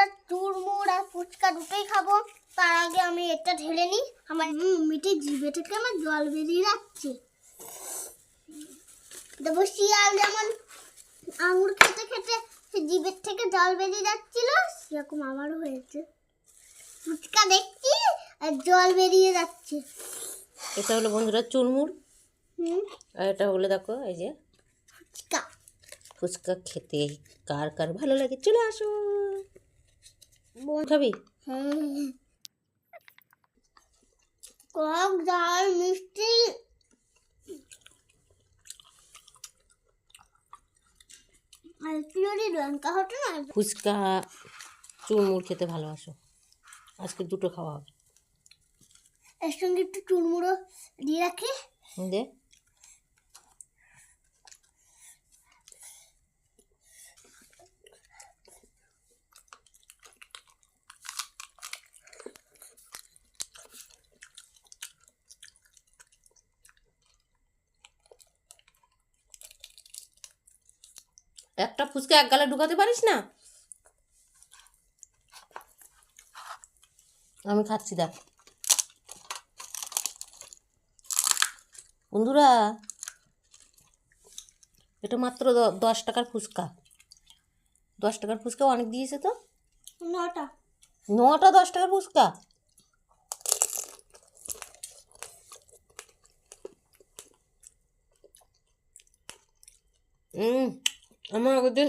আমরা চুরমুড় আর ফুচকা দুটোই খাব। তার আগে আমি এটা ঢেলে নিই। আমার মিঠে জিভে থেকে আমার জল বেরিয়ে যাচ্ছে। দেবো শিয়াল যেমন আঙুর খেতে খেতে সে জিভের থেকে জল বেরিয়ে যাচ্ছিল সেরকম আমারও হয়েছে। ফুচকা দেখছি আর জল বেরিয়ে যাচ্ছে। এটা হলো বন্ধুরা চুরমুর আর এটা হলো দেখো এই যে ফুচকা। ফুচকা খেতে কার কার ভালো লাগে চলে আসো। খাবি? কক ঝাল মিষ্টি। লঙ্কা হতো না? ফুচকা চুরমুর খেতে ভালোবাসো। আজকে দুটো খাওয়া হবে। এর সঙ্গে একটু চুরমুড়ো দিয়ে রাখি। দে। একটা ফুচকা এক গালে ঢুকাতে পারিস না? আমি খাচ্ছি দেখ। বন্ধুরা এটা মাত্র দশ টাকার ফুচকা। দশ টাকার ফুচকা অনেক দিয়েছে তো? নটা। নটা দশ টাকার ফুচকা? হুম আমার আগের দিন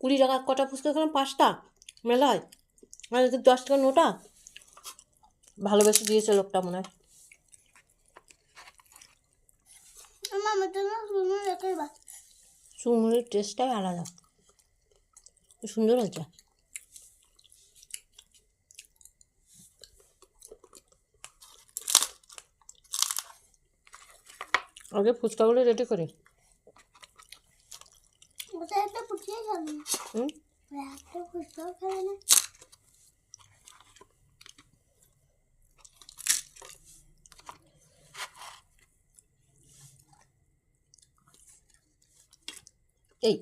কুড়ি টাকা, কটা ফুচকা খেলাম? পাঁচটা। মেলায়। আর দশ টাকা নোটা। ভালোবেসে দিয়েছে লোকটা মনে হয়। চুরমুড়ির টেস্টটাই আলাদা। সুন্দর হয়েছে। আগে ফুচকাগুলো রেডি করি কোথায় একটা ফুটিয়ে খাবে না এই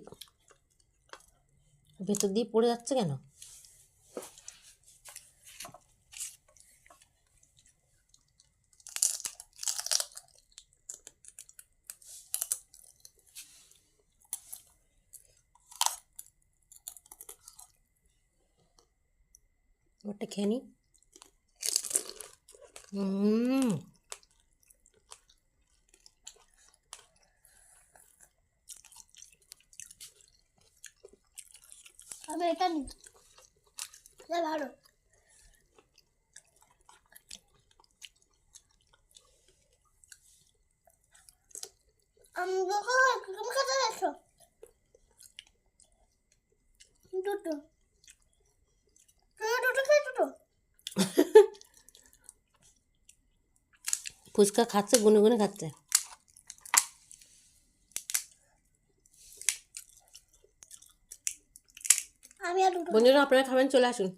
ভেতর দিয়ে পড়ে যাচ্ছে কেন? ওটা খেয়ে নি হুম। আমি এটা নিই এটা ভালো। আমি দেখো তুমি খেতে গেছো দুটো তুমি দুটো খেয়ে দুটো ফুচকা খাচ্ছে গুনে গুনে খাচ্ছে। বন্ধুরা আপনারা খাবেন চলে আসুন।